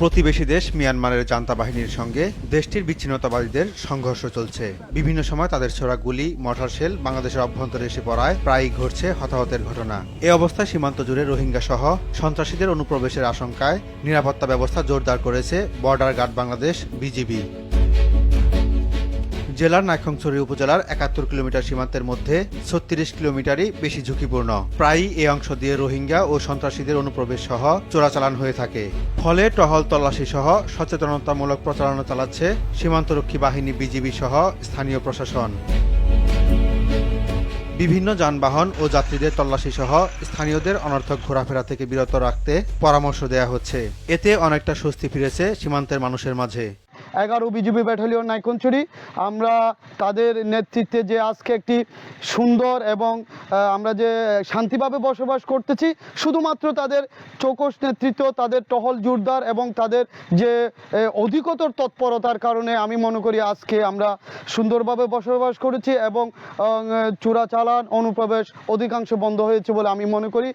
প্রতিবেশী দেশ মিয়ানমারের জান্তা বাহিনীর সঙ্গে দেশটির বিচ্ছিন্নতাবাদীদের সংঘর্ষ চলছে। বিভিন্ন সময় তাদের ছোড়া গুলি মর্টার শেল বাংলাদেশের অভ্যন্তরে এসে পড়ায় প্রায়ই ঘটছে হতাহতের ঘটনা। এ অবস্থায় সীমান্ত জুড়ে রোহিঙ্গা সহ সন্ত্রাসীদের অনুপ্রবেশের আশঙ্কায় নিরাপত্তা ব্যবস্থা জোরদার করেছে বর্ডার গার্ড বাংলাদেশ বিজিবি। জেলার নাইখংছড়ি উপজেলার একাত্তর কিলোমিটার সীমান্তের মধ্যে ছত্রিশ কিলোমিটারই বেশি ঝুঁকিপূর্ণ। প্রায়ই এই অংশ দিয়ে রোহিঙ্গা ও সন্ত্রাসীদের অনুপ্রবেশ সহ চোরাচালান হয়ে থাকে। ফলে টহল তল্লাশি সহ সচেতনতামূলক প্রচারণা চালাচ্ছে সীমান্তরক্ষী বাহিনী বিজিবি সহ স্থানীয় প্রশাসন। বিভিন্ন যানবাহন ও যাত্রীদের তল্লাশি সহ স্থানীয়দের অনর্থক ঘোরাফেরা থেকে বিরত রাখতে পরামর্শ দেয়া হচ্ছে। এতে অনেকটা স্বস্তি ফিরেছে সীমান্তের মানুষের মাঝে। এগারো বিজিবি ব্যাটালিয়ন নাইকঞ্চুরি। আমরা তাদের নেতৃত্বে যে আজকে একটি সুন্দর এবং আমরা যে শান্তিভাবে বসবাস করতেছি, শুধুমাত্র তাদের চৌকস নেতৃত্ব, তাদের টহল জোরদার এবং তাদের যে অধিকতর তৎপরতার কারণে আমি মনে করি আজকে আমরা সুন্দরভাবে বসবাস করেছি এবং চোরাচালান, অনুপ্রবেশ অধিকাংশ বন্ধ হয়েছে বলে আমি মনে করি।